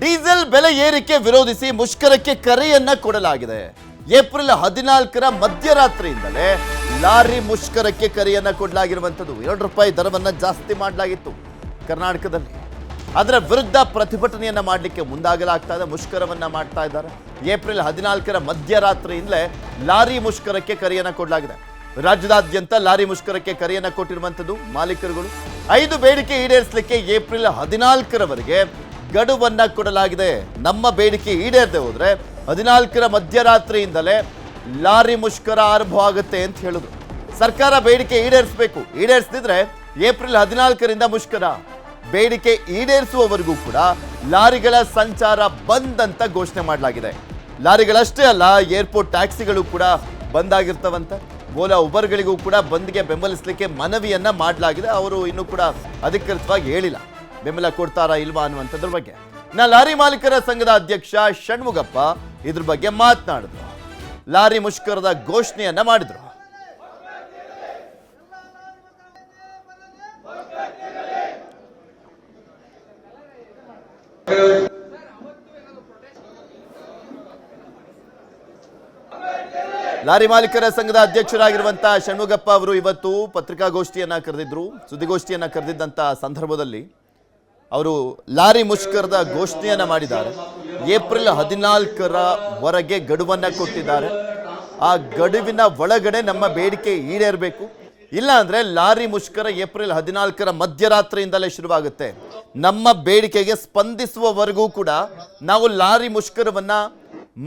Diesel ಬೆಲೆ ಏರಿಕೆ ವಿರೋಧಿಸಿ ಮುಷ್ಕರಕ್ಕೆ ಕರೆಯನ್ನ ಕೊಡಲಾಗಿದೆ. ಏಪ್ರಿಲ್ ಹದಿನಾಲ್ಕರ ಮಧ್ಯರಾತ್ರಿಯಿಂದಲೇ ಲಾರಿ ಮುಷ್ಕರಕ್ಕೆ ಕರೆಯನ್ನ ಕೊಡಲಾಗಿರುವಂಥದ್ದು. ಎರಡು ರೂಪಾಯಿ ದರವನ್ನ ಜಾಸ್ತಿ ಮಾಡಲಾಗಿತ್ತು ಕರ್ನಾಟಕದಲ್ಲಿ. ಅದರ ವಿರುದ್ಧ ಪ್ರತಿಭಟನೆಯನ್ನ ಮಾಡಲಿಕ್ಕೆ ಮುಂದಾಗಲಾಗ್ತಾ ಇದೆ, ಮುಷ್ಕರವನ್ನ ಮಾಡ್ತಾ ಇದ್ದಾರೆ. ಏಪ್ರಿಲ್ ಹದಿನಾಲ್ಕರ ಮಧ್ಯರಾತ್ರಿಯಿಂದಲೇ ಲಾರಿ ಮುಷ್ಕರಕ್ಕೆ ಕರೆಯನ್ನ ಕೊಡಲಾಗಿದೆ. ರಾಜ್ಯದಾದ್ಯಂತ ಲಾರಿ ಮುಷ್ಕರಕ್ಕೆ ಕರೆಯನ್ನ ಕೊಟ್ಟಿರುವಂಥದ್ದು ಮಾಲೀಕರುಗಳು. ಐದು ಬೇಡಿಕೆ ಈಡೇರಿಸಲಿಕ್ಕೆ ಏಪ್ರಿಲ್ ಹದಿನಾಲ್ಕರವರೆಗೆ ಗಡುವನ್ನ ಕೊಡಲಾಗಿದೆ. ನಮ್ಮ ಬೇಡಿಕೆ ಈಡೇರದೆ ಹೋದ್ರೆ ಹದಿನಾಲ್ಕರ ಮಧ್ಯರಾತ್ರಿಯಿಂದಲೇ ಲಾರಿ ಮುಷ್ಕರ ಆರಂಭವಾಗುತ್ತೆ ಅಂತ ಹೇಳಿದ್ರು ಸರ್ಕಾರ ಬೇಡಿಕೆ ಈಡೇರಿಸಬೇಕು. ಈಡೇರಿಸದಿದ್ರೆ ಏಪ್ರಿಲ್ ಹದಿನಾಲ್ಕರಿಂದ ಮುಷ್ಕರ. ಬೇಡಿಕೆ ಈಡೇರಿಸುವವರೆಗೂ ಕೂಡ ಲಾರಿಗಳ ಸಂಚಾರ ಬಂದ್ ಅಂತ ಘೋಷಣೆ ಮಾಡಲಾಗಿದೆ. ಲಾರಿಗಳಷ್ಟೇ ಅಲ್ಲ, ಏರ್ಪೋರ್ಟ್ ಟ್ಯಾಕ್ಸಿಗಳು ಕೂಡ ಬಂದ್ ಆಗಿರ್ತವಂತೆ. ಓಲಾ, ಉಬರ್ಗಳಿಗೂ ಕೂಡ ಬಂದ್ಗೆ ಬೆಂಬಲಿಸಲಿಕ್ಕೆ ಮನವಿಯನ್ನ ಮಾಡಲಾಗಿದೆ. ಅವರು ಇನ್ನೂ ಕೂಡ ಅಧಿಕೃತವಾಗಿ ಹೇಳಿಲ್ಲ. ಬೆಂಬಲ ಕೊಡ್ತಾರಾ ಇಲ್ವಾ ಅನ್ನುವಂಥದ್ರ ಬಗ್ಗೆ. ನಾ ಲಾರಿ ಮಾಲೀಕರ ಸಂಘದ ಅಧ್ಯಕ್ಷ ಷಣ್ಮುಗಪ್ಪ ಇದ್ರ ಬಗ್ಗೆ ಮಾತನಾಡಿದ್ರು. ಲಾರಿ ಮುಷ್ಕರದ ಘೋಷಣೆಯನ್ನ ಮಾಡಿದ್ರು. ಲಾರಿ ಮಾಲೀಕರ ಸಂಘದ ಅಧ್ಯಕ್ಷರಾಗಿರುವಂತಹ ಷಣ್ಮುಗಪ್ಪ ಅವರು ಇವತ್ತು ಪತ್ರಿಕಾಗೋಷ್ಠಿಯನ್ನ ಕರೆದಿದ್ರು, ಸುದ್ದಿಗೋಷ್ಠಿಯನ್ನ ಕರೆದಿದ್ದಂತಹ ಸಂದರ್ಭದಲ್ಲಿ ಅವರು ಲಾರಿ ಮುಷ್ಕರದ ಘೋಷಣೆಯನ್ನು ಮಾಡಿದ್ದಾರೆ. ಏಪ್ರಿಲ್ ಹದಿನಾಲ್ಕರ ವರೆಗೆ ಗಡುವನ್ನು ಕೊಟ್ಟಿದ್ದಾರೆ. ಆ ಗಡುವಿನ ಒಳಗಡೆ ನಮ್ಮ ಬೇಡಿಕೆ ಈಡೇರಬೇಕು. ಇಲ್ಲ ಅಂದ್ರೆ ಲಾರಿ ಮುಷ್ಕರ ಏಪ್ರಿಲ್ ಹದಿನಾಲ್ಕರ ಮಧ್ಯರಾತ್ರಿಯಿಂದಲೇ ಶುರುವಾಗುತ್ತೆ. ನಮ್ಮ ಬೇಡಿಕೆಗೆ ಸ್ಪಂದಿಸುವವರೆಗೂ ಕೂಡ ನಾವು ಲಾರಿ ಮುಷ್ಕರವನ್ನ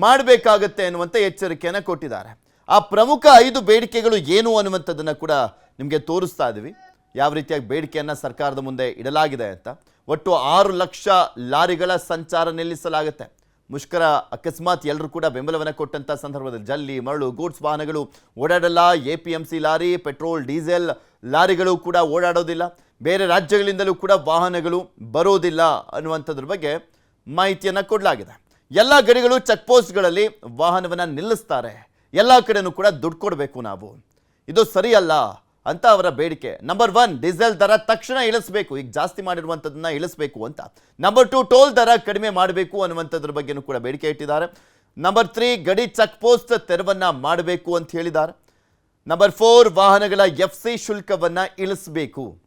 ಮಾಡಬೇಕಾಗತ್ತೆ ಅನ್ನುವಂಥ ಎಚ್ಚರಿಕೆಯನ್ನು ಕೊಟ್ಟಿದ್ದಾರೆ. ಆ ಪ್ರಮುಖ ಐದು ಬೇಡಿಕೆಗಳು ಏನು ಅನ್ನುವಂಥದ್ದನ್ನು ಕೂಡ ನಿಮಗೆ ತೋರಿಸ್ತಾ ಇದ್ದೀವಿ ಯಾವ ರೀತಿಯಾಗಿ ಬೇಡಿಕೆಯನ್ನು ಸರ್ಕಾರದ ಮುಂದೆ ಇಡಲಾಗಿದೆ ಅಂತ. ಒಟ್ಟು ಆರು ಲಕ್ಷ ಲಾರಿಗಳ ಸಂಚಾರ ನಿಲ್ಲಿಸಲಾಗುತ್ತೆ. ಮುಷ್ಕರ ಅಕಸ್ಮಾತ್ ಎಲ್ಲರೂ ಕೂಡ ಬೆಂಬಲವನ್ನು ಕೊಟ್ಟಂಥ ಸಂದರ್ಭದಲ್ಲಿ ಜಲ್ಲಿ, ಮರಳು, ಗೂಡ್ಸ್ ವಾಹನಗಳು ಓಡಾಡಲ್ಲ. A P M C lorry, petrol, diesel ಲಾರಿಗಳು ಕೂಡ ಓಡಾಡೋದಿಲ್ಲ. ಬೇರೆ ರಾಜ್ಯಗಳಿಂದಲೂ ಕೂಡ ವಾಹನಗಳು ಬರೋದಿಲ್ಲ ಅನ್ನುವಂಥದ್ರ ಬಗ್ಗೆ ಮಾಹಿತಿಯನ್ನು ಕೊಡಲಾಗಿದೆ. ಎಲ್ಲ ಗಡಿಗಳು ಚೆಕ್ ಪೋಸ್ಟ್ಗಳಲ್ಲಿ ವಾಹನವನ್ನು ನಿಲ್ಲಿಸ್ತಾರೆ. ಎಲ್ಲ ಕಡೆನೂ ಕೂಡ ದುಡ್ಡು ಕೊಡಬೇಕು ನಾವು. ಇದು ಸರಿಯಲ್ಲ. ಅಂತ ಅವರ ಬೇಡಿಕೆ. ನಂಬರ್ ಒನ್ ಡೀಸೆಲ್ ದರ ತಕ್ಷಣ ಇಳಿಸಬೇಕು. ಈಗ ಜಾಸ್ತಿ ಮಾಡಿರುವಂಥದ್ದನ್ನ ಇಳಿಸಬೇಕು ಅಂತ. ನಂಬರ್ ಟು ಟೋಲ್ ದರ ಕಡಿಮೆ ಮಾಡಬೇಕು ಅನ್ನುವಂಥದ್ರ ಬಗ್ಗೆನೂ ಕೂಡ ಬೇಡಿಕೆ ಇಟ್ಟಿದ್ದಾರೆ. ನಂಬರ್ ತ್ರೀ ಗಡಿ ಚೆಕ್ ಪೋಸ್ಟ್ ತೆರವನ್ನ ಮಾಡಬೇಕು ಅಂತ ಹೇಳಿದ್ದಾರೆ. ನಂಬರ್ ಫೋರ್ ವಾಹನಗಳ ಎಫ್ ಸಿ ಶುಲ್ಕವನ್ನ ಇಳಿಸಬೇಕು.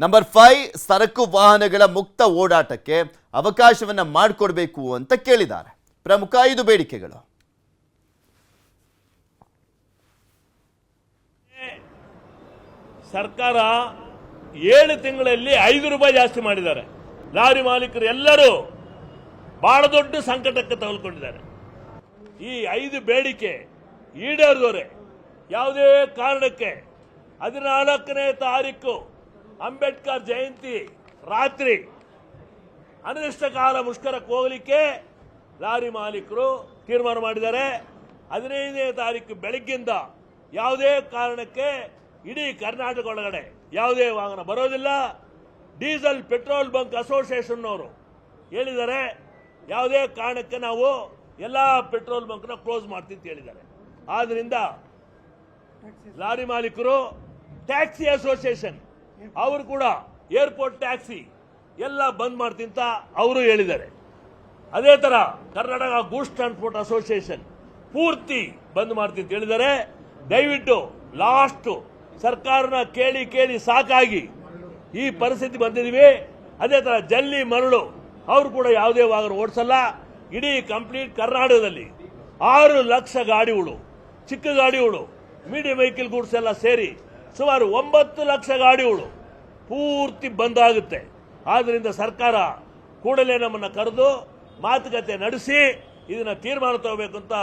ನಂಬರ್ ಫೈವ್ ಸರಕು ವಾಹನಗಳ ಮುಕ್ತ ಓಡಾಟಕ್ಕೆ ಅವಕಾಶವನ್ನ ಮಾಡಿಕೊಡ್ಬೇಕು ಅಂತ ಕೇಳಿದ್ದಾರೆ. ಪ್ರಮುಖ ಐದು ಬೇಡಿಕೆಗಳು. ಸರ್ಕಾರ ಏಳು ತಿಂಗಳಲ್ಲಿ ಐದು ರೂಪಾಯಿ ಜಾಸ್ತಿ ಮಾಡಿದ್ದಾರೆ. ಲಾರಿ ಮಾಲೀಕರು ಎಲ್ಲರೂ ಬಹಳ ದೊಡ್ಡ ಸಂಕಟಕ್ಕೆ ತಗೊಳ್ಕೊಂಡಿದ್ದಾರೆ ಈ ಐದು ಬೇಡಿಕೆ ಈಡೇರಿದವರೆ, ಯಾವುದೇ ಕಾರಣಕ್ಕೆ ಹದಿನಾಲ್ಕನೇ ತಾರೀಕು ಅಂಬೇಡ್ಕರ್ ಜಯಂತಿ ರಾತ್ರಿ ಅನಿರ್ದಿಷ್ಟಕಾಲ ಮುಷ್ಕರಕ್ಕೆ ಹೋಗಲಿಕ್ಕೆ ಲಾರಿ ಮಾಲೀಕರು ತೀರ್ಮಾನ ಮಾಡಿದ್ದಾರೆ. ಹದಿನೈದನೇ ತಾರೀಕು ಬೆಳಗ್ಗಿಂದ ಯಾವುದೇ ಕಾರಣಕ್ಕೆ ಇಡೀ ಕರ್ನಾಟಕ ಒಳಗಡೆ ಯಾವುದೇ ವಾಹನ ಬರೋದಿಲ್ಲ. ಡೀಸೆಲ್, ಪೆಟ್ರೋಲ್ ಬಂಕ್ ಅಸೋಸಿಯೇಷನ್ ಅವರು ಹೇಳಿದ್ದಾರೆ. ಯಾವುದೇ ಕಾರಣಕ್ಕೆ ನಾವು ಎಲ್ಲ ಪೆಟ್ರೋಲ್ ಬಂಕ್ನ ಕ್ಲೋಸ್ ಮಾಡ್ತೀವಿ ಅಂತ ಹೇಳಿದ್ದಾರೆ. ಆದ್ದರಿಂದ ಲಾರಿ ಮಾಲೀಕರು, ಟ್ಯಾಕ್ಸಿ ಅಸೋಸಿಯೇಷನ್, ಅವರು ಕೂಡ ಏರ್ಪೋರ್ಟ್ ಟ್ಯಾಕ್ಸಿ ಎಲ್ಲ ಬಂದ್ ಮಾಡ್ತೀನಿ ಅಂತ ಅವರು ಹೇಳಿದ್ದಾರೆ. ಅದೇ ತರ ಕರ್ನಾಟಕ ಗೂಡ್ಸ್ ಟ್ರಾನ್ಸ್ಪೋರ್ಟ್ ಅಸೋಸಿಯೇಷನ್ ಪೂರ್ತಿ ಬಂದ್ ಮಾಡ್ತೀನಿ ಅಂತ ಹೇಳಿದ್ದಾರೆ. ದಯವಿಟ್ಟು ಲಾಸ್ಟ್ ಸರ್ಕಾರನ ಕೇಳಿ ಕೇಳಿ ಸಾಕಾಗಿ ಈ ಪರಿಸ್ಥಿತಿ ಬಂದಿದೀವಿ. ಅದೇ ತರ ಜಲ್ಲಿ ಮರಳು, ಅವರು ಕೂಡ ಯಾವುದೇ ವಾಹನ ಓಡಿಸಲ್ಲ. ಇಡೀ ಕಂಪ್ಲೀಟ್ ಕರ್ನಾಟಕದಲ್ಲಿ ಆರು ಲಕ್ಷ ಗಾಡಿಗಳು, ಚಿಕ್ಕ ಗಾಡಿಗಳು ಮೀಡಿಯಂ ವೆಹಿಕಲ್ ಗೂಡ್ಸ್ ಎಲ್ಲ ಸೇರಿ ಸುಮಾರು ಒಂಬತ್ತು ಲಕ್ಷ ಗಾಡಿಗಳು ಪೂರ್ತಿ ಬಂದಾಗುತ್ತೆ ಆದ್ದರಿಂದ ಸರ್ಕಾರ ಕೂಡಲೇ ನಮ್ಮನ್ನ ಕರೆದು ಮಾತುಕತೆ ನಡೆಸಿ ಇದನ್ನ ತೀರ್ಮಾನ ತಗೋಬೇಕು ಅಂತ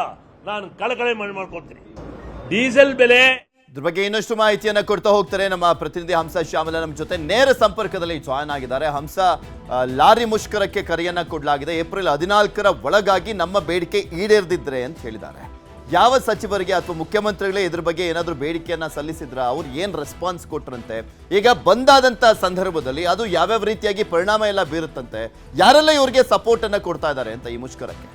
ನಾನು ಕಳಕಳಿ ಮಾಡಿ ಮಾಡ್ಕೊಳ್ತೀನಿ. ಡೀಸೆಲ್ ಬೆಲೆ ಇದ್ರ ಬಗ್ಗೆ ಇನ್ನಷ್ಟು ಮಾಹಿತಿಯನ್ನು ಕೊಡ್ತಾ ಹೋಗ್ತಾರೆ ನಮ್ಮ ಪ್ರತಿನಿಧಿ ಹಂಸ ಶ್ಯಾಮಲ ನಮ್ಮ ಜೊತೆ ನೇರ ಸಂಪರ್ಕದಲ್ಲಿ ಜಾಯ್ನ್ ಆಗಿದ್ದಾರೆ. ಹಂಸ ಲಾರಿ ಮುಷ್ಕರಕ್ಕೆ ಕರೆಯನ್ನ ಕೊಡಲಾಗಿದೆ. ಏಪ್ರಿಲ್ ಹದಿನಾಲ್ಕರ ಒಳಗಾಗಿ ನಮ್ಮ ಬೇಡಿಕೆ ಈಡೇರದಿದ್ರೆ ಅಂತ ಹೇಳಿದ್ದಾರೆ. ಯಾವ ಸಚಿವರಿಗೆ ಅಥವಾ ಮುಖ್ಯಮಂತ್ರಿಗಳೇ ಇದ್ರ ಬಗ್ಗೆ ಏನಾದರೂ ಬೇಡಿಕೆಯನ್ನ ಸಲ್ಲಿಸಿದ್ರ? ಅವ್ರು ಏನು ರೆಸ್ಪಾನ್ಸ್ ಕೊಟ್ರಂತೆ? ಈಗ ಬಂದಾದಂಥ ಸಂದರ್ಭದಲ್ಲಿ ಅದು ಯಾವ್ಯಾವ ರೀತಿಯಾಗಿ ಪರಿಣಾಮ ಎಲ್ಲ ಬೀರುತ್ತಂತೆ? ಯಾರೆಲ್ಲ ಇವ್ರಿಗೆ ಸಪೋರ್ಟ್ ಅನ್ನ ಕೊಡ್ತಾ ಇದ್ದಾರೆ ಅಂತ ಈ ಮುಷ್ಕರಕ್ಕೆ?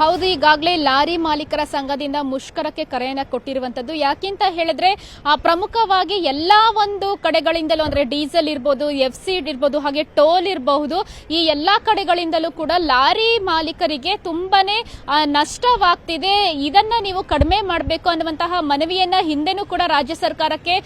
ಹೌದು, ಈಗಾಗಲೇ ಲಾರಿ ಮಾಲೀಕರ ಸಂಘದಿಂದ ಮುಷ್ಕರಕ್ಕೆ ಕರೆಯನ್ನ ಕೊಟ್ಟಿರುವಂತದ್ದು ಯಾಕೆಂತ ಹೇಳಿದ್ರೆ ಪ್ರಮುಖವಾಗಿ ಎಲ್ಲಾ ಒಂದು ಕಡೆಗಳಿಂದಲೂ, ಅಂದ್ರೆ ಡೀಸೆಲ್ ಇರ್ಬೋದು ಎಫ್ ಸಿ ಇರ್ಬೋದು, ಹಾಗೆ ಟೋಲ್ ಇರಬಹುದು, ಈ ಎಲ್ಲಾ ಕಡೆಗಳಿಂದಲೂ ಕೂಡ ಲಾರಿ ಮಾಲೀಕರಿಗೆ ತುಂಬಾನೇ ನಷ್ಟವಾಗ್ತಿದೆ. ಇದನ್ನ ನೀವು ಕಡಿಮೆ ಮಾಡಬೇಕು ಅನ್ನುವಂತಹ ಮನವಿಯನ್ನ ಹಿಂದೆನೂ ಕೂಡ ರಾಜ್ಯ ಸರ್ಕಾರಕ್ಕೆ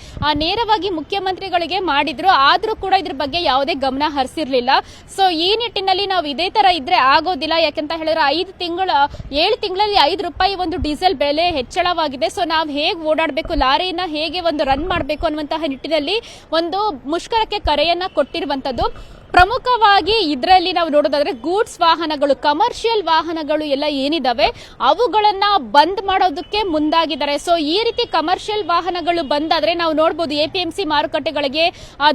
ನೇರವಾಗಿ ಮುಖ್ಯಮಂತ್ರಿಗಳಿಗೆ ಮಾಡಿದ್ರು. ಆದರೂ ಕೂಡ ಇದ್ರ ಬಗ್ಗೆ ಯಾವುದೇ ಗಮನ ಹರಿಸಿರ್ಲಿಲ್ಲ. ಸೊ ಈ ನಿಟ್ಟಿನಲ್ಲಿ ನಾವು ಇದೇ ತರ ಇದ್ರೆ ಆಗೋದಿಲ್ಲ. ಯಾಕೆಂತ ಹೇಳಿದ್ರೆ, ಐದು ತಿಂಗಳ ಏಳು ತಿಂಗಳಲ್ಲಿ ಐದು ರೂಪಾಯಿ ಒಂದು ಡೀಸೆಲ್ ಬೆಲೆ ಹೆಚ್ಚಳವಾಗಿದೆ. ಸೊ ನಾವು ಹೇಗೆ ಓಡಾಡಬೇಕು, ಲಾರಿಯನ್ನ ಹೇಗೆ ಒಂದು ರನ್ ಮಾಡಬೇಕು ಅನ್ನುವಂತಹ ನಿಟ್ಟಿನಲ್ಲಿ ಒಂದು ಮುಷ್ಕರಕ್ಕೆ ಕರೆಯನ್ನ ಕೊಟ್ಟಿರುವಂತದ್ದು. ಪ್ರಮುಖವಾಗಿ ಇದರಲ್ಲಿ ನಾವು ನೋಡೋದಾದ್ರೆ ಗೂಡ್ಸ್ ವಾಹನಗಳು ಕಮರ್ಷಿಯಲ್ ವಾಹನಗಳು ಎಲ್ಲ ಏನಿದಾವೆ, ಅವುಗಳನ್ನ ಬಂದ್ ಮಾಡೋದಕ್ಕೆ ಮುಂದಾಗಿದ್ದಾರೆ. ಸೊ ಈ ರೀತಿ ಕಮರ್ಷಿಯಲ್ ವಾಹನಗಳು ಬಂದಾದ್ರೆ ನಾವು ನೋಡಬಹುದು ಎಪಿಎಂಸಿ ಮಾರುಕಟ್ಟೆಗಳಿಗೆ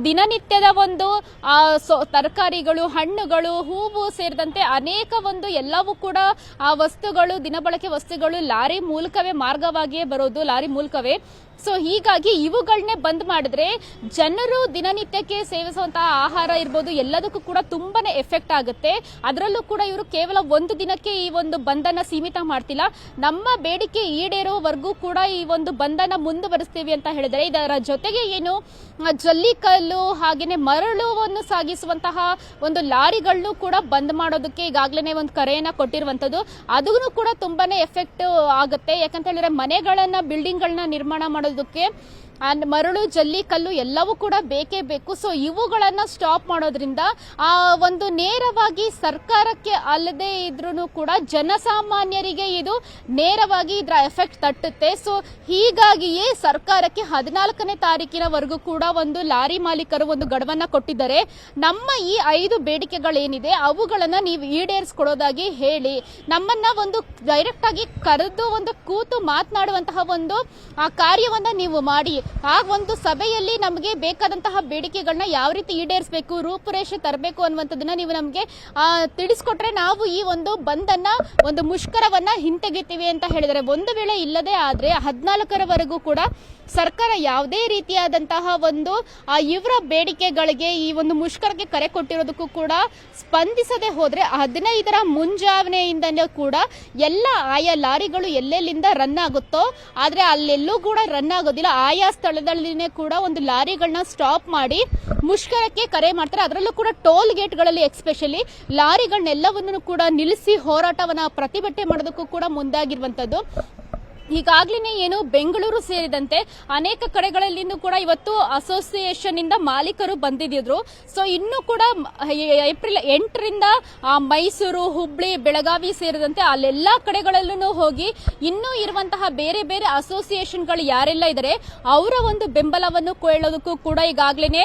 ದಿನನಿತ್ಯದ ಒಂದು ತರಕಾರಿಗಳು, ಹಣ್ಣುಗಳು, ಹೂವು ಸೇರಿದಂತೆ ಅನೇಕ ಒಂದು ಎಲ್ಲವೂ ಕೂಡ ಆ ವಸ್ತುಗಳು, ದಿನಬಳಕೆ ವಸ್ತುಗಳು ಲಾರಿ ಮೂಲಕವೇ ಮಾರ್ಗವಾಗಿಯೇ ಬರೋದು, ಲಾರಿ ಮೂಲಕವೇ. ಸೊ ಹೀಗಾಗಿ ಇವುಗಳನ್ನೇ ಬಂದ್ ಮಾಡಿದ್ರೆ ಜನರು ದಿನನಿತ್ಯಕ್ಕೆ ಸೇವಿಸುವಂತಹ ಆಹಾರ ಇರ್ಬೋದು, ಎಲ್ಲದಕ್ಕೂ ಕೂಡ ತುಂಬಾನೇ ಎಫೆಕ್ಟ್ ಆಗುತ್ತೆ. ಅದರಲ್ಲೂ ಕೂಡ ಇವರು ಕೇವಲ ಒಂದು ದಿನಕ್ಕೆ ಈ ಒಂದು ಬಂಧನ ಸೀಮಿತ ಮಾಡ್ತಿಲ್ಲ. ನಮ್ಮ ಬೇಡಿಕೆ ಈಡೇರೋವರೆಗೂ ಕೂಡ ಈ ಒಂದು ಬಂಧನ ಮುಂದುವರಿಸ್ತೀವಿ ಅಂತ ಹೇಳಿದರೆ, ಇದರ ಜೊತೆಗೆ ಏನು, ಜಲ್ಲಿಕಲ್ಲು ಹಾಗೇನೆ ಮರಳುವನ್ನು ಸಾಗಿಸುವಂತಹ ಒಂದು ಲಾರಿಗಳನ್ನು ಕೂಡ ಬಂದ್ ಮಾಡೋದಕ್ಕೆ ಈಗಾಗಲೇ ಒಂದು ಕರೆಯನ್ನ ಕೊಟ್ಟಿರುವಂತದ್ದು ಅದೂ ಕೂಡ ತುಂಬಾನೇ ಎಫೆಕ್ಟ್ ಆಗುತ್ತೆ. ಯಾಕಂತ ಹೇಳಿದ್ರೆ ಮನೆಗಳನ್ನ ಬಿಲ್ಡಿಂಗ್ಗಳನ್ನ ನಿರ್ಮಾಣ ಮಾಡೋದಕ್ಕೆ ಆ ಮರಳು, ಜಲ್ಲಿ, ಕಲ್ಲು ಎಲ್ಲವೂ ಕೂಡ ಬೇಕೇ ಬೇಕು. ಸೊ ಇವುಗಳನ್ನ ಸ್ಟಾಪ್ ಮಾಡೋದ್ರಿಂದ, ಆ, ಒಂದು ನೇರವಾಗಿ ಸರ್ಕಾರಕ್ಕೆ ಅಲ್ಲದೆ ಇದ್ರೂ ಕೂಡ ಜನಸಾಮಾನ್ಯರಿಗೆ ಇದು ನೇರವಾಗಿ ಇದರ ಎಫೆಕ್ಟ್ ತಟ್ಟುತ್ತೆ. ಸೊ ಹೀಗಾಗಿಯೇ ಸರ್ಕಾರಕ್ಕೆ ಹದಿನಾಲ್ಕನೇ ತಾರೀಕಿನವರೆಗೂ ಕೂಡ ಒಂದು ಲಾರಿ ಮಾಲೀಕರು ಒಂದು ಗಡವನ್ನ ಕೊಟ್ಟಿದ್ದಾರೆ. ನಮ್ಮ ಈ ಐದು ಬೇಡಿಕೆಗಳೇನಿದೆ, ಅವುಗಳನ್ನ ನೀವು ಈಡೇರಿಸ್ಕೊಡೋದಾಗಿ ಹೇಳಿ, ನಮ್ಮನ್ನ ಒಂದು ಡೈರೆಕ್ಟ್ ಆಗಿ ಕರೆದು ಒಂದು ಕೂತು ಮಾತನಾಡುವಂತಹ ಒಂದು, ಆ ಕಾರ್ಯವನ್ನ ನೀವು ಮಾಡಿ ಆ ಒಂದು ಸಭೆಯಲ್ಲಿ ನಮಗೆ ಬೇಕಾದಂತಹ ಬೇಡಿಕೆಗಳನ್ನ ಯಾವ ರೀತಿ ಈಡೇರಿಸಬೇಕು, ರೂಪುರೇಷೆ ತರಬೇಕು ಅನ್ನುವಂಥದ್ದನ್ನ ನೀವು ನಮಗೆ ತಿಳಿಸ್ಕೊಟ್ರೆ ನಾವು ಈ ಒಂದು ಬಂದನ್ನ, ಒಂದು ಮುಷ್ಕರವನ್ನ ಹಿಂತೆಗಿತೀವಿ ಅಂತ ಹೇಳಿದರೆ, ಒಂದು ವೇಳೆ ಇಲ್ಲದೆ ಆದ್ರೆ ಹದಿನಾಲ್ಕರವರೆಗೂ ಕೂಡ ಸರ್ಕಾರ ಯಾವುದೇ ರೀತಿಯಾದಂತಹ ಒಂದು ಇವರ ಬೇಡಿಕೆಗಳಿಗೆ ಈ ಒಂದು ಮುಷ್ಕರಕ್ಕೆ ಕರೆ ಕೊಟ್ಟಿರೋದಕ್ಕೂ ಕೂಡ ಸ್ಪಂದಿಸದೆ ಹೋದ್ರೆ ಹದಿನೈದರ ಮುಂಜಾವನೆಯಿಂದಲೂ ಕೂಡ ಎಲ್ಲ ಆಯಾ ಲಾರಿಗಳು ಎಲ್ಲೆಲ್ಲಿಂದ ರನ್ ಆಗುತ್ತೋ, ಆದ್ರೆ ಅಲ್ಲೆಲ್ಲೂ ಕೂಡ ರನ್ ಆಗೋದಿಲ್ಲ. ಆಯಾ ಸ್ಥಳದಲ್ಲಿನೇ ಕೂಡ ಒಂದು ಲಾರಿಗಳನ್ನ ಸ್ಟಾಪ್ ಮಾಡಿ ಮುಷ್ಕರಕ್ಕೆ ಕರೆ ಮಾಡ್ತಾರೆ. ಅದರಲ್ಲೂ ಕೂಡ ಟೋಲ್ ಗೇಟ್ಗಳಲ್ಲಿ ಎಕ್ಸ್ಪೆಷಲಿ ಲಾರಿಗಳನ್ನೆಲ್ಲವನ್ನೂ ಕೂಡ ನಿಲ್ಲಿಸಿ ಹೋರಾಟವನ್ನ ಪ್ರತಿಭಟನೆ ಮಾಡೋದಕ್ಕೂ ಕೂಡ ಮುಂದಾಗಿರುವಂತದ್ದು. ಈಗಾಗ್ಲೇ ಏನು ಬೆಂಗಳೂರು ಸೇರಿದಂತೆ ಅನೇಕ ಕಡೆಗಳಲ್ಲಿಂದ ಕೂಡ ಇವತ್ತು ಅಸೋಸಿಯೇಷನ್ ಇಂದ ಮಾಲೀಕರು ಬಂದಿದ್ರು ಸೊ ಇನ್ನು ಕೂಡ ಏಪ್ರಿಲ್ ಎಂಟರಿಂದ ಮೈಸೂರು, ಹುಬ್ಳಿ, ಬೆಳಗಾವಿ ಸೇರಿದಂತೆ ಅಲ್ಲೆಲ್ಲಾ ಕಡೆಗಳಲ್ಲೂ ಹೋಗಿ ಇನ್ನೂ ಇರುವಂತಹ ಬೇರೆ ಬೇರೆ ಅಸೋಸಿಯೇಷನ್ಗಳು ಯಾರೆಲ್ಲ ಇದ್ದಾರೆ ಅವರ ಒಂದು ಬೆಂಬಲವನ್ನು ಕೊಳ್ಳೋದಕ್ಕೂ ಕೂಡ ಈಗಾಗಲೇ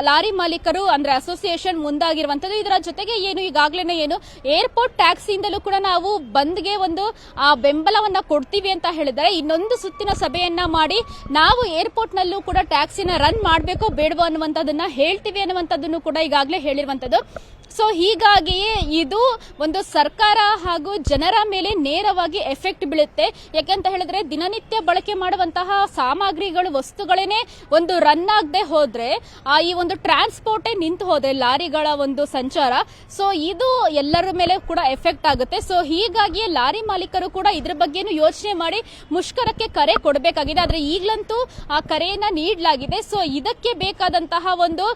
ಲಾರಿ ಮಾಲೀಕರು ಅಂದ್ರೆ ಅಸೋಸಿಯೇಷನ್ ಮುಂದಾಗಿರುವಂತದ್ದು ಇದರ ಜೊತೆಗೆ ಏನು ಈಗಾಗಲೇ ಏನು ಏರ್ಪೋರ್ಟ್ ಟ್ಯಾಕ್ಸಿಯಿಂದಲೂ ಕೂಡ ನಾವು ಬಂದ್ಗೆ ಒಂದು ಬೆಂಬಲವನ್ನ ಕೊಡ್ತೀವಿ ಅಂತ ಹೇಳಿದ್ದಾರೆ. ಇನ್ನೊಂದು ಸುತ್ತಿನ ಸಭೆಯನ್ನ ಮಾಡಿ ನಾವು ಏರ್ಪೋರ್ಟ್ ನಲ್ಲೂ ಕೂಡ ಟ್ಯಾಕ್ಸಿನ ರನ್ ಮಾಡಬೇಕೋ ಬೇಡವೋ ಅನ್ನುವಂಥದ್ದನ್ನ ಹೇಳ್ತೀವಿ ಅನ್ನುವಂಥದ್ದನ್ನು ಕೂಡ ಈಗಾಗಲೇ ಹೇಳಿರುವಂತದ್ದು ಸೊ ಹೀಗಾಗಿಯೇ ಇದು ಒಂದು ಸರ್ಕಾರ ಹಾಗೂ ಜನರ ಮೇಲೆ ನೇರವಾಗಿ ಎಫೆಕ್ಟ್ ಬೀಳುತ್ತೆ. ಯಾಕೆಂತ ಹೇಳಿದ್ರೆ ದಿನನಿತ್ಯ ಬಳಕೆ ಮಾಡುವಂತಹ ಸಾಮಗ್ರಿಗಳು, ವಸ್ತುಗಳೇನೆ ಒಂದು ರನ್ ಆಗದೆ ಹೋದ್ರೆ, ಆ ಈ ಒಂದು ಟ್ರಾನ್ಸ್ಪೋರ್ಟೇ ನಿಂತು ಹೋದ್ರೆ, ಲಾರಿಗಳ ಒಂದು ಸಂಚಾರ ಸೊ ಇದು ಎಲ್ಲರ ಮೇಲೆ ಕೂಡ ಎಫೆಕ್ಟ್ ಆಗುತ್ತೆ. ಸೊ ಹೀಗಾಗಿಯೇ ಲಾರಿ ಮಾಲೀಕರು ಕೂಡ ಇದ್ರ ಬಗ್ಗೆನೂ ಯೋಚನೆ ಮಾಡಿ ಮುಷ್ಕರಕ್ಕೆ ಕರೆ ಕೊಡಬೇಕಾಗಿದೆ. ಆದ್ರೆ ಈಗಲಂತೂ ಆ ಕರೆಯನ್ನ ನೀಡಲಾಗಿದೆ. ಸೊ ಇದಕ್ಕೆ ಬೇಕಾದಂತಹ ಒಂದು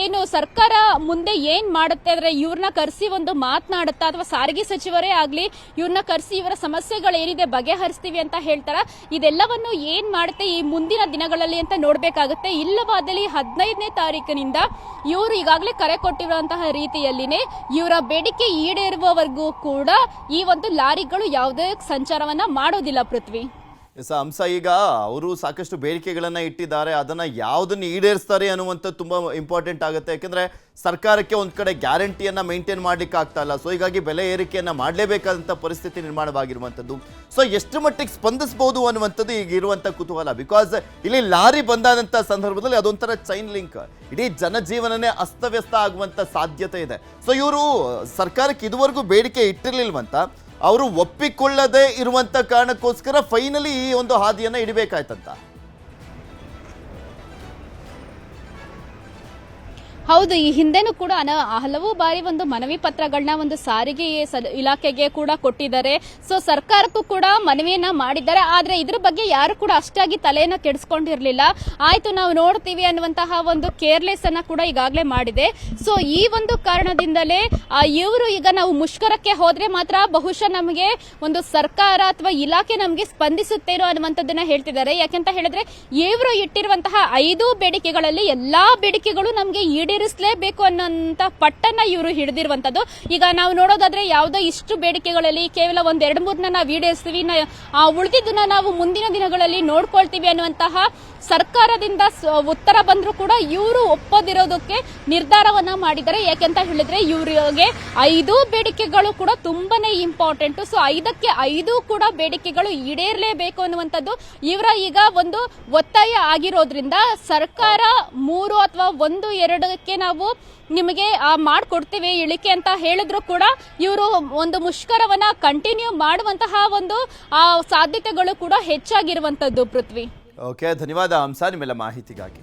ಏನು ಸರ್ಕಾರ ಮುಂದೆ ಏನ್ ಮಾಡುತ್ತೆ ಅಂದ್ರೆ ಇವ್ರನ್ನ ಕರೆಸಿ ಒಂದು ಮಾತನಾಡುತ್ತಾ ಅಥವಾ ಸಾರಿಗೆ ಸಚಿವರೇ ಆಗ್ಲಿ ಇವ್ರನ್ನ ಕರೆಸಿ ಇವರ ಸಮಸ್ಯೆಗಳು ಏನಿದೆ ಬಗೆಹರಿಸ್ತೀವಿ ಅಂತ ಹೇಳ್ತಾರ? ಇದೆಲ್ಲವನ್ನು ಏನ್ ಮಾಡುತ್ತೆ ಈ ಮುಂದಿನ ದಿನಗಳಲ್ಲಿ ಅಂತ ನೋಡ್ಬೇಕಾಗುತ್ತೆ. ಇಲ್ಲವಾದಲ್ಲಿ ಹದಿನೈದನೇ ತಾರೀಕಿನಿಂದ ಇವರು ಈಗಾಗಲೇ ಕರೆ ಕೊಟ್ಟಿರುವಂತಹ ರೀತಿಯಲ್ಲಿನೇ ಇವರ ಬೇಡಿಕೆ ಈಡೇರುವವರೆಗೂ ಕೂಡ ಈ ಒಂದು ಲಾರಿಗಳು ಯಾವುದೇ ಸಂಚಾರವನ್ನ ಮಾಡೋದಿಲ್ಲ ಪೃಥ್ವಿ. ಎಸ್, ಹಂಸ, ಈಗ ಅವರು ಸಾಕಷ್ಟು ಬೇಡಿಕೆಗಳನ್ನು ಇಟ್ಟಿದ್ದಾರೆ. ಅದನ್ನು ಯಾವುದನ್ನು ಈಡೇರಿಸ್ತಾರೆ ಅನ್ನುವಂಥದ್ದು ತುಂಬ ಇಂಪಾರ್ಟೆಂಟ್ ಆಗುತ್ತೆ. ಯಾಕೆಂದರೆ ಸರ್ಕಾರಕ್ಕೆ ಒಂದು ಕಡೆ ಗ್ಯಾರಂಟಿಯನ್ನು ಮೇಂಟೈನ್ ಮಾಡ್ಲಿಕ್ಕೆ ಆಗ್ತಾ ಇಲ್ಲ. ಸೊ ಹೀಗಾಗಿ ಬೆಲೆ ಏರಿಕೆಯನ್ನು ಮಾಡಲೇಬೇಕಾದಂಥ ಪರಿಸ್ಥಿತಿ ನಿರ್ಮಾಣವಾಗಿರುವಂಥದ್ದು. ಸೊ ಎಷ್ಟು ಮಟ್ಟಿಗೆ ಸ್ಪಂದಿಸ್ಬೋದು ಅನ್ನುವಂಥದ್ದು ಈಗ ಇರುವಂಥ ಕುತೂಹಲ. ಬಿಕಾಸ್ ಇಲ್ಲಿ ಲಾರಿ ಬಂದಾದಂಥ ಸಂದರ್ಭದಲ್ಲಿ ಅದೊಂಥರ ಚೈನ್ ಲಿಂಕ್ ಇಡೀ ಜನಜೀವನನೇ ಅಸ್ತವ್ಯಸ್ತ ಆಗುವಂಥ ಸಾಧ್ಯತೆ ಇದೆ. ಸೊ ಇವರು ಸರ್ಕಾರಕ್ಕೆ ಇದುವರೆಗೂ ಬೇಡಿಕೆ ಇಟ್ಟಿರ್ಲಿಲ್ವಂತ. ಅವರು ಒಪ್ಪಿಕೊಳ್ಳದೆ ಇರುವಂತ ಕಾರಣಕ್ಕೋಸ್ಕರ ಫೈನಲಿ ಈ ಒಂದು ಹಾದಿಯನ್ನು ಹಿಡಿಬೇಕಾಯ್ತಂತ. ಹೌದು, ಈ ಹಿಂದೆನೂ ಕೂಡ ಹಲವು ಬಾರಿ ಒಂದು ಮನವಿ ಪತ್ರಗಳನ್ನ ಒಂದು ಸಾರಿಗೆ ಇಲಾಖೆಗೆ ಕೂಡ ಕೊಟ್ಟಿದ್ದಾರೆ. ಸೊ ಸರ್ಕಾರಕ್ಕೂ ಕೂಡ ಮನವಿಯನ್ನ ಮಾಡಿದ್ದಾರೆ. ಆದ್ರೆ ಇದ್ರ ಬಗ್ಗೆ ಯಾರು ಕೂಡ ಅಷ್ಟಾಗಿ ತಲೆಯನ್ನ ಕೆಡಿಸ್ಕೊಂಡಿರ್ಲಿಲ್ಲ. ಆಯ್ತು, ನಾವು ನೋಡ್ತೀವಿ ಅನ್ನುವಂತಹ ಒಂದು ಕೇರ್ಲೆಸ್ ಅನ್ನ ಕೂಡ ಈಗಾಗಲೇ ಮಾಡಿದೆ. ಸೊ ಈ ಒಂದು ಕಾರಣದಿಂದಲೇ ಇವರು ಈಗ ನಾವು ಮುಷ್ಕರಕ್ಕೆ ಹೋದ್ರೆ ಮಾತ್ರ ಬಹುಶಃ ನಮಗೆ ಒಂದು ಸರ್ಕಾರ ಅಥವಾ ಇಲಾಖೆ ನಮಗೆ ಸ್ಪಂದಿಸುತ್ತೇನೋ ಅನ್ನುವಂಥದ್ದನ್ನ ಹೇಳ್ತಿದ್ದಾರೆ. ಯಾಕೆಂತ ಹೇಳಿದ್ರೆ, ಇವರು ಇಟ್ಟಿರುವಂತಹ ಐದು ಬೇಡಿಕೆಗಳಲ್ಲಿ ಎಲ್ಲಾ ಬೇಡಿಕೆಗಳು ನಮಗೆ ಈಡೇರಿಸಲೇಬೇಕು ಅನ್ನೋಂತ ಪಟ್ಟನ್ನ ಇವರು ಹಿಡಿದಿರುವಂತದ್ದು ಈಗ ನಾವು ನೋಡೋದಾದ್ರೆ ಯಾವುದೋ ಇಷ್ಟು ಬೇಡಿಕೆಗಳಲ್ಲಿ ಕೇವಲ ಒಂದ್ ಎರಡು ಮೂರನ್ನ ನಾವು ಈಡೇರಿಸ್ತೀವಿ. ಆ ಉಳಿದಿದ್ದನ್ನ ನಾವು ಮುಂದಿನ ದಿನಗಳಲ್ಲಿ ನೋಡ್ಕೊಳ್ತೀವಿ ಅನ್ನುವಂತಹ ಸರ್ಕಾರದಿಂದ ಉತ್ತರ ಬಂದರೂ ಕೂಡ ಇವರು ಒಪ್ಪದಿರೋದಕ್ಕೆ ನಿರ್ಧಾರವನ್ನ ಮಾಡಿದ್ದಾರೆ. ಯಾಕೆಂತ ಹೇಳಿದ್ರೆ ಇವರಿಗೆ ಐದು ಬೇಡಿಕೆಗಳು ಕೂಡ ತುಂಬಾನೇ ಇಂಪಾರ್ಟೆಂಟ್ ಸೊ ಐದಕ್ಕೆ ಐದು ಕೂಡ ಬೇಡಿಕೆಗಳು ಈಡೇರಲೇಬೇಕು ಅನ್ನುವಂಥದ್ದು ಇವರ ಈಗ ಒಂದು ಒತ್ತಾಯ ಆಗಿರೋದ್ರಿಂದ ಸರ್ಕಾರ ಮೂರು ಅಥವಾ ಒಂದು ಎರಡಕ್ಕೆ ನಾವು ನಿಮಗೆ ಮಾಡಿಕೊಡ್ತೇವೆ. ಇಳಿಕೆ ಅಂತ ಹೇಳಿದ್ರು ಕೂಡ ಇವರು ಒಂದು ಮುಷ್ಕರವನ್ನ ಕಂಟಿನ್ಯೂ ಮಾಡುವಂತಹ ಒಂದು ಸಾಧ್ಯತೆಗಳು ಕೂಡ ಹೆಚ್ಚಾಗಿರುವಂತದ್ದು ಪೃಥ್ವಿ. ಓಕೆ ಧನ್ಯವಾದ. ಹಂಸ, ನಿಮ್ಮೆಲ್ಲ ಮಾಹಿತಿಗಾಗಿ.